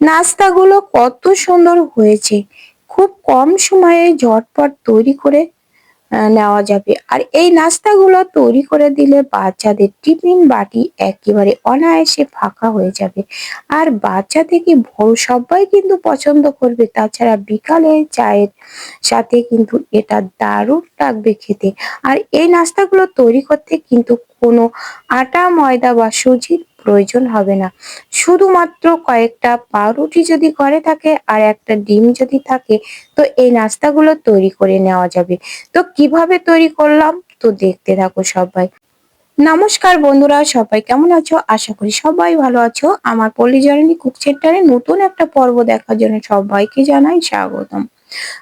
নাস্তাগুলো কত সুন্দর হয়েছে। খুব কম সময়ে ঝটপট তৈরি করে নেওয়া যাবে। আর এই নাস্তাগুলো তৈরি করে দিলে বাচ্চাদের টিফিন বাটি একেবারে অনায়াসে ফাঁকা হয়ে যাবে। আর বাচ্চা থেকে বড় সবাই কিন্তু পছন্দ করবে। তাছাড়া বিকালে চায়ের সাথে কিন্তু এটা দারুণ লাগবে খেতে। আর এই নাস্তাগুলো তৈরি করতে কিন্তু কোনো আটা, ময়দা বা সুজির প্রয়োজন হবে না। শুধুমাত্র কয়েকটা পাউরুটি যদি ঘরে থাকে আর একটা ডিম যদি থাকে, তো এই নাস্তাগুলো তৈরি করে নেওয়া যাবে। তো কীভাবে তৈরি করলাম? তো দেখতে থাকো সবাই। নমস্কার বন্ধুরা, সবাই কেমন আছো? আশা করি সবাই ভালো আছো। আমার পল্লী কুক সেন্টারে নতুন একটা পর্ব দেখার জন্য সবাইকে জানাই স্বাগতম।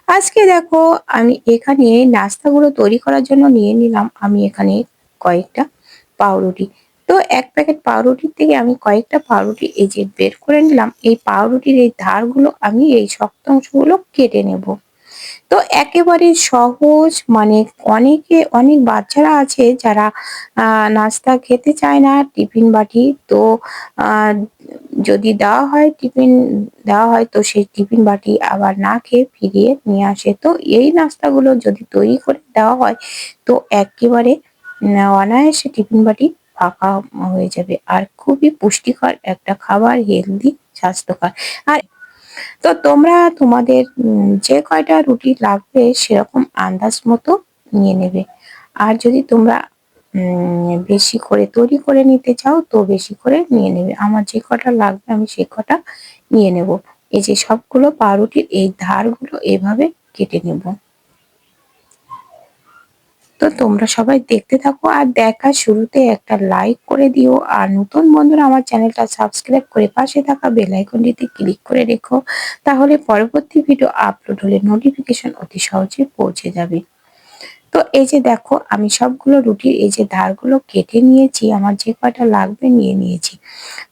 আজকে দেখো, আমি এখানে নাস্তাগুলো তৈরি করার জন্য নিয়ে নিলাম। আমি এখানে কয়েকটা পাউরুটি। তো এক প্যাকেট পাউরুটির থেকে আমি কয়েকটা পাউরুটি এই যে বের করে নিলাম, এই পাউরুটির এই ধারগুলো আমি এই শক্ত অংশগুলো কেটে নেব। তো একেবারে সহজ মানে অনেকে, অনেক বাচ্চারা আছে যারা নাস্তা খেতে চায় না, টিফিন বাটি। তো যদি দেওয়া হয় টিফিন, দেওয়া হয় তো সেই টিফিন বাটি আবার না খেয়ে ফিরিয়ে নিয়ে আসে। তো এই নাস্তাগুলো যদি তৈরি করে দেওয়া হয়, তো একেবারে অনায়াসে টিফিন বাটি ফাঁকা হয়ে যাবে। আর খুবই পুষ্টিকর একটা খাবার হেলদি স্বাস্থ্যকর। আর তো তোমরা তোমাদের যে কয়টা রুটি লাগবে সেরকম আন্দাজ মতো নিয়ে নেবে। আর যদি তোমরা বেশি করে তৈরি করে নিতে চাও তো বেশি করে নিয়ে নেবে। আমার যে কটা লাগবে আমি সে কটা নিয়ে নেব। এই যে সবগুলো পাউরুটির এই ধারগুলো এভাবে কেটে নেব। তো তোমরা সবাই দেখতে থাকো আর দেখার শুরুতে একটা লাইক করে দিও। আর নতুন বন্ধুরা আমার চ্যানেলটা সাবস্ক্রাইব করে পাশে থাকা বেল আইকনটিতে ক্লিক করে রেখো। তাহলে পরবর্তী ভিডিও আপলোড হলে নোটিফিকেশন অতি সহজে পৌঁছে যাবে। তো এই যে দেখো, আমি সবগুলো রুটির এই যে ধারগুলো কেটে নিয়েছি, আমার যে কয়টা লাগবে নিয়ে নিয়েছি।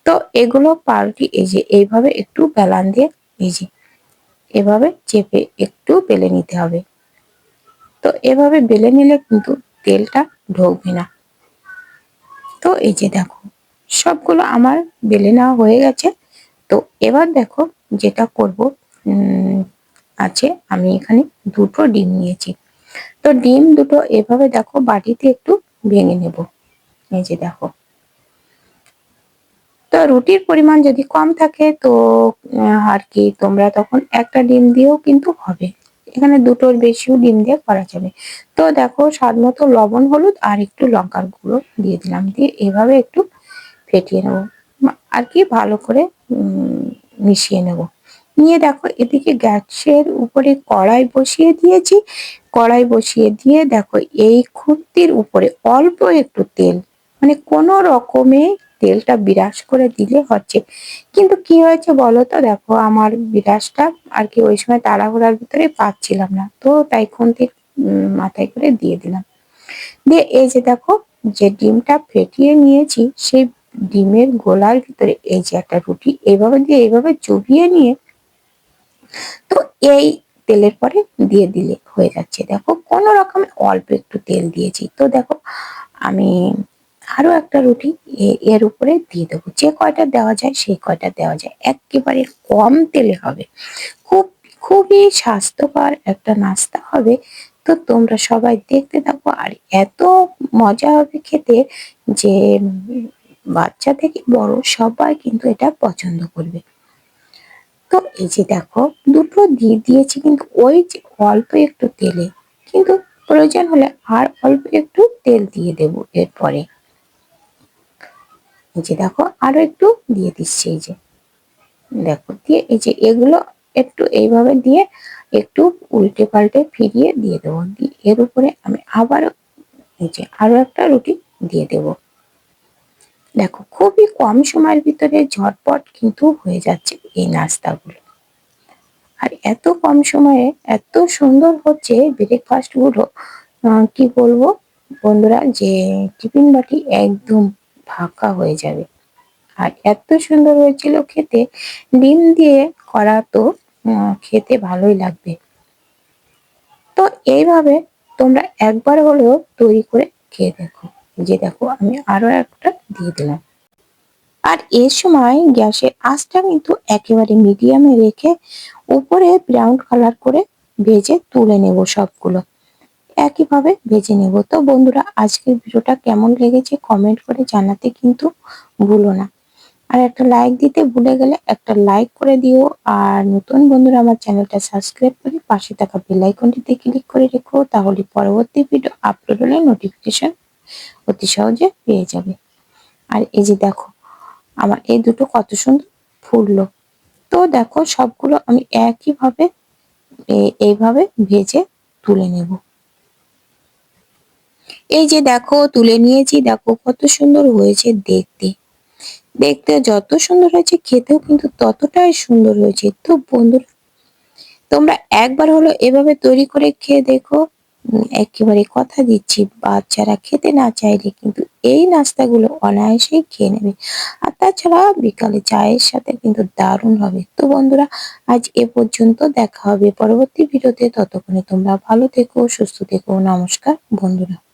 তো এগুলো পাউরুটি এই যে এইভাবে একটু বেলান দিয়ে যে এভাবে চেপে একটু বেলে নিতে হবে। তো এভাবে বেলে নিলে কিন্তু তেলটা ঢোকবে না। তো এই যে দেখো, সবগুলো আমার বেলে নেওয়া হয়ে গেছে। তো এবার দেখো যেটা করব আছে আমি এখানে দুটো ডিম নিয়েছি। তো ডিম দুটো এভাবে দেখো বাটিতে একটু ভেঙে নেব। এই যে দেখো। তো রুটির পরিমাণ যদি কম থাকে তো আর কি তোমরা তখন একটা ডিম দিয়েও কিন্তু হবে। এখানে দুটোর বেশিও ডিম দিয়ে করা যাবে। তো দেখো স্বাদ মতো লবণ, হলুদ আর একটু লঙ্কার গুঁড়ো দিয়ে দিলাম। দিয়ে এভাবে একটু ফেটিয়ে নেব। আর কি ভালো করে মিশিয়ে নেব। নিয়ে দেখো, এদিকে গ্যাসের উপরে কড়াই বসিয়ে দিয়েছি। কড়াই বসিয়ে দিয়ে দেখো, এই খুন্তির উপরে অল্প একটু তেল। মানে কোনো রকমে তেলটা বিরাস করে দিলে হচ্ছে। কিন্তু কি হয়েছে বলো তো? দেখো, আমার বিরাসটা আর কি ওই সময় তাড়াহুড়ার ভিতরে পাচ্ছিলাম না। তো তাই খুন্তির মাথায় করে দিয়ে দিলাম। দিয়ে এই যে দেখো, যে ডিমটা ফেটিয়ে নিয়েছি, সেই ডিমের গোলার ভিতরে এই যে একটা রুটি এইভাবে দিয়ে এইভাবে চুবিয়ে নিয়ে তো এই তেলের পরে দিয়ে দিলে হয়ে যাচ্ছে। দেখো, কোনো রকমে অল্প একটু তেল দিয়েছি। তো দেখো, আমি আরও একটা রুটি এর উপরে দিয়ে দেবো। যে কয়টা দেওয়া যায় সেই কয়টা দেওয়া যায়। একেবারে কম তেলে হবে। খুব, খুবই স্বাস্থ্যকর একটা নাস্তা হবে। তো তোমরা সবাই দেখতে থাকো। আর এত মজা হবে খেতে যে বাচ্চা থেকে বড় সবাই কিন্তু এটা পছন্দ করবে। তো এই যে দেখো, দুটো দিয়ে দিয়েছি কিন্তু ওই যে অল্প একটু তেলে। কিন্তু প্রয়োজন হলে আর অল্প একটু তেল দিয়ে দেব এরপরে। এই যে দেখো আরও একটু দিয়ে দিচ্ছি এই যে। দেখো দিয়ে এই যে এগুলো একটু এইভাবে দিয়ে একটু উল্টে পাল্টে ফিরিয়ে দিয়ে দেবো। দিয়ে এর উপরে আমি আবারও এই যে আরও একটা রুটি দিয়ে দেব। দেখো খুবই কম সময়ের ভিতরে ঝটপট কিন্তু হয়ে যাচ্ছে এই নাস্তাগুলো। আর এত কম সময়ে এত সুন্দর হচ্ছে ব্রেকফাস্টগুলো আহ, কি বলব বন্ধুরা যে টিফিন বাটি একদম ফাঁকা হয়ে যাবে। আর এত সুন্দর হয়েছিল খেতে। ডিম দিয়ে করা তো খেতে ভালোই লাগবে। তো এইভাবে তোমরা একবার হলেও তৈরি করে খেয়ে দেখো। যে দেখো, আমি আরও একটা দিয়ে দিলাম। আর এ সময় গ্যাসের আঁচটা কিন্তু একেবারে মিডিয়ামে রেখে উপরে ব্রাউন কালার করে ভেজে তুলে নেব সবগুলো। একইভাবে ভেজে নেব। তো বন্ধুরা, আজকের ভিডিওটা কেমন লেগেছে কমেন্ট করে জানাতে কিন্তু ভুলো না। আর একটা লাইক দিতে ভুলে গেলে একটা লাইক করে দিও। আর নতুন বন্ধুরা, আমার চ্যানেলটা সাবস্ক্রাইব করে পাশে থাকা বেল আইকনটিতে ক্লিক করে রেখো। তাহলে পরবর্তী ভিডিও আপলোড হলে নোটিফিকেশন অতি সহজে পেয়ে যাবে। আর এই যে দেখো, আমার এই দুটো কত সুন্দর ফুললো। তো দেখো, সবগুলো আমি একইভাবে এইভাবে ভেজে তুলে নেব। এই যে দেখো, তুলে নিয়েছি, দেখো কত সুন্দর হয়েছে দেখতে। দেখতে যত সুন্দর হয়েছে, খেতেও কিন্তু ততটাই সুন্দর হয়েছে। তো বন্ধুরা, তোমরা একবার হলো এভাবে তৈরি করে খেয়ে দেখো। একেবারে কথা দিচ্ছি, বাচ্চারা খেতে না চাইলে কিন্তু এই নাস্তাগুলো অনায়াসেই খেয়ে নেবে। আর তাছাড়া বিকালে চায়ের সাথে কিন্তু দারুণ হবে। তো বন্ধুরা, আজ এ পর্যন্ত দেখা হবে পরবর্তী ভিডিওতে। ততক্ষণে তোমরা ভালো থেকো, সুস্থ থেকো। নমস্কার বন্ধুরা।